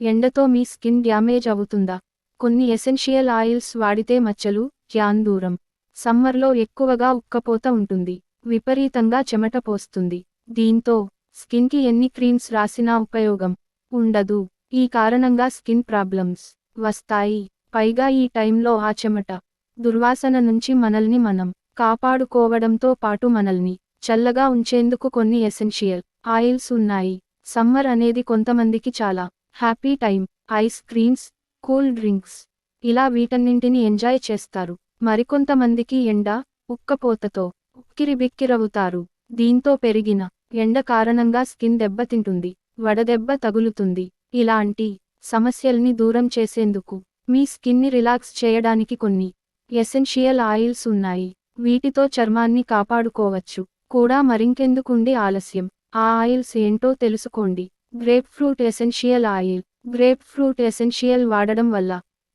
ఎండతో మీ skin damage అవుతుందా? కొన్ని essential oils వాడితే మచ్చలు క్యాన్ దూరం. సమ్మర్లో ఎక్కువగా ఉక్కపోత ఉంటుంది. విపరీతంగా చెమట పోస్తుంది. దీంతో స్కిన్కి ఎన్ని క్రీమ్స్ రాసినా ఉపయోగం ఉండదు. ఈ కారణంగా స్కిన్ ప్రాబ్లమ్స్ వస్తాయి. పైగా ఈ టైంలో ఆ చెమట దుర్వాసన నుంచి మనల్ని మనం కాపాడుకోవడంతో పాటు మనల్ని చల్లగా ఉంచేందుకు కొన్ని ఎసెన్షియల్ ఆయిల్స్ ఉన్నాయి. సమ్మర్ అనేది కొంతమందికి చాలా happy time ice creams cool drinks. ఇలా వీటన్నింటిని ఎంజాయ్ చేస్తారు. మరికొంతమందికి ఎండ ఉక్కపోతతో ఉక్కిరిబిక్కిరవుతారు. దీంతో పెరిగిన ఎండ కారణంగా స్కిన్ దెబ్బతింటుంది వడదెబ్బ తగులుతుంది. ఇలాంటి సమస్యల్ని దూరం చేసేందుకు మీ స్కిన్ని రిలాక్స్ చేయడానికి కొన్ని ఎసెన్షియల్ ఆయిల్స్ ఉన్నాయి. వీటితో చర్మాన్ని కాపాడుకోవచ్చు. కూడా మరింకెందుకుండి ఆలస్యం. ఆ ఆయిల్స్ ఏంటో తెలుసుకోండి. Grapefruit essential oil. Grapefruit essential వాడడం వల్ల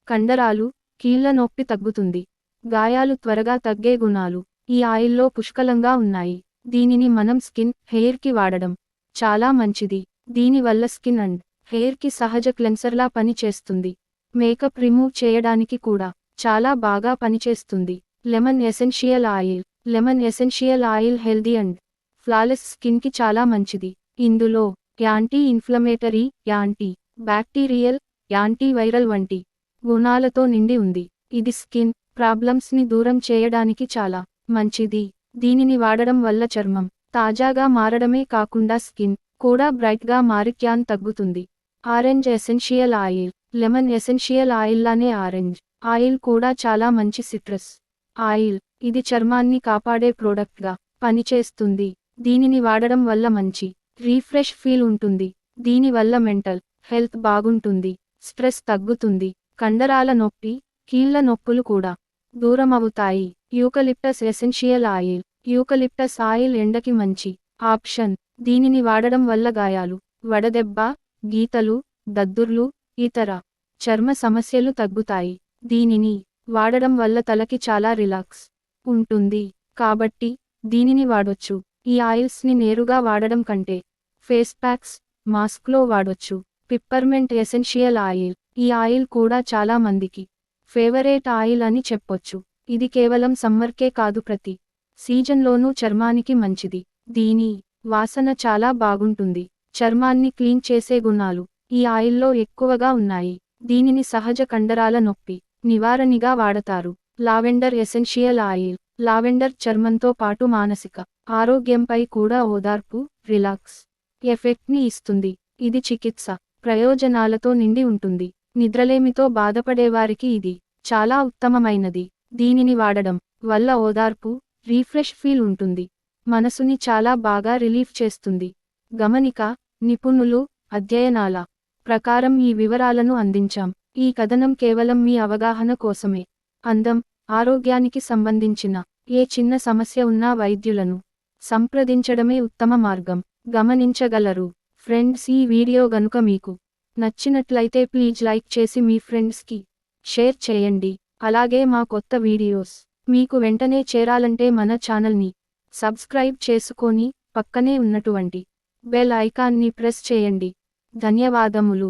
కండరాలు కీళ్ళ నొప్పి తగ్గుతుంది. గాయాలు త్వరగా తగ్గే గుణాలు ఈ ఆయిల్లో పుష్కలంగా ఉన్నాయి. దీనిని మనం స్కిన్ హెయిర్కి వాడడం చాలా మంచిది. దీనివల్ల స్కిన్ అండ్ హెయిర్కి సహజ క్లెన్సర్లా పనిచేస్తుంది. మేకప్ రిమూవ్ చేయడానికి కూడా చాలా బాగా పనిచేస్తుంది. Lemon essential oil. Lemon essential oil healthy and flawless స్కిన్కి చాలా మంచిది. ఇందులో anti inflammatory anti bacterial anti viral వంటి గుణాలతో నిండి ఉంది. ఇది స్కిన్ ప్రాబ్లమ్స్ని దూరం చేయడానికి చాలా మంచిది. దీనిని వాడడం వల్ల చర్మం తాజాగా మారడమే కాకుండా స్కిన్ కూడా బ్రైట్గా మారి క్యాన్ తగ్గుతుంది. Orange essential oil lemon essential ఆయిల్లానే orange oil కూడా చాలా మంచి సిట్రస్ ఆయిల్. ఇది చర్మాన్ని కాపాడే ప్రోడక్ట్గా పనిచేస్తుంది. దీనిని వాడడం వల్ల మంచి రీఫ్రెష్ ఫీల్ ఉంటుంది. దీనివల్ల మెంటల్ హెల్త్ బాగుంటుంది. స్ట్రెస్ తగ్గుతుంది. కండరాల నొప్పి కీళ్ళ నొప్పులు కూడా దూరమవుతాయి. Eucalyptus essential oil. Eucalyptus oil ఎండకి మంచి ఆప్షన్. దీనిని వాడడం వల్ల గాయాలు వడదెబ్బ గీతలు దద్దుర్లు ఇతర చర్మ సమస్యలు తగ్గుతాయి. దీనిని వాడడం వల్ల తలకి చాలా రిలాక్స్ ఉంటుంది. కాబట్టి దీనిని వాడొచ్చు. ఈ ఆయిల్స్ని నేరుగా వాడడం కంటే ఫేస్ ప్యాక్స్ మాస్క్లో వాడొచ్చు. Peppermint essential oil. ఈ ఆయిల్ కూడా చాలా మందికి ఫేవరేట్ ఆయిల్ అని చెప్పొచ్చు. ఇది కేవలం సమ్మర్కే కాదు ప్రతి సీజన్లోనూ చర్మానికి మంచిది. దీని వాసన చాలా బాగుంటుంది. చర్మాన్ని క్లీన్ చేసే గుణాలు ఈ ఆయిల్లో ఎక్కువగా ఉన్నాయి. దీనిని సహజ కండరాల నొప్పి నివారణిగా వాడతారు. Lavender essential oil. లావెండర్ చర్మంతో పాటు మానసిక ఆరోగ్యంపై కూడా ఓదార్పు రిలాక్స్ ఎఫెక్ట్ని ఇస్తుంది. ఇది చికిత్స ప్రయోజనాలతో నిండి ఉంటుంది. నిద్రలేమితో బాధపడేవారికి ఇది చాలా ఉత్తమమైనది. దీనిని వాడడం వల్ల ఓదార్పు రీఫ్రెష్ ఫీల్ ఉంటుంది. మనసుని చాలా బాగా రిలీఫ్ చేస్తుంది. గమనిక నిపుణులు అధ్యయనాల ప్రకారం ఈ వివరాలను అందించాం. ఈ కథనం కేవలం మీ అవగాహన కోసమే. అందం ఆరోగ్యానికి సంబంధించిన ఏ చిన్న సమస్య ఉన్నా వైద్యులను సంప్రదించడమే ఉత్తమ మార్గం. గమనించగలరు. ఫ్రెండ్స్ ఈ వీడియో గనుక మీకు నచ్చినట్లయితే ప్లీజ్ లైక్ చేసి మీ ఫ్రెండ్స్కి షేర్ చేయండి. అలాగే మా కొత్త వీడియోస్ మీకు వెంటనే చేరాలంటే మన ఛానల్ని సబ్స్క్రైబ్ చేసుకొని పక్కనే ఉన్నటువంటి బెల్ ఐకాన్ని ప్రెస్ చేయండి. ధన్యవాదములు.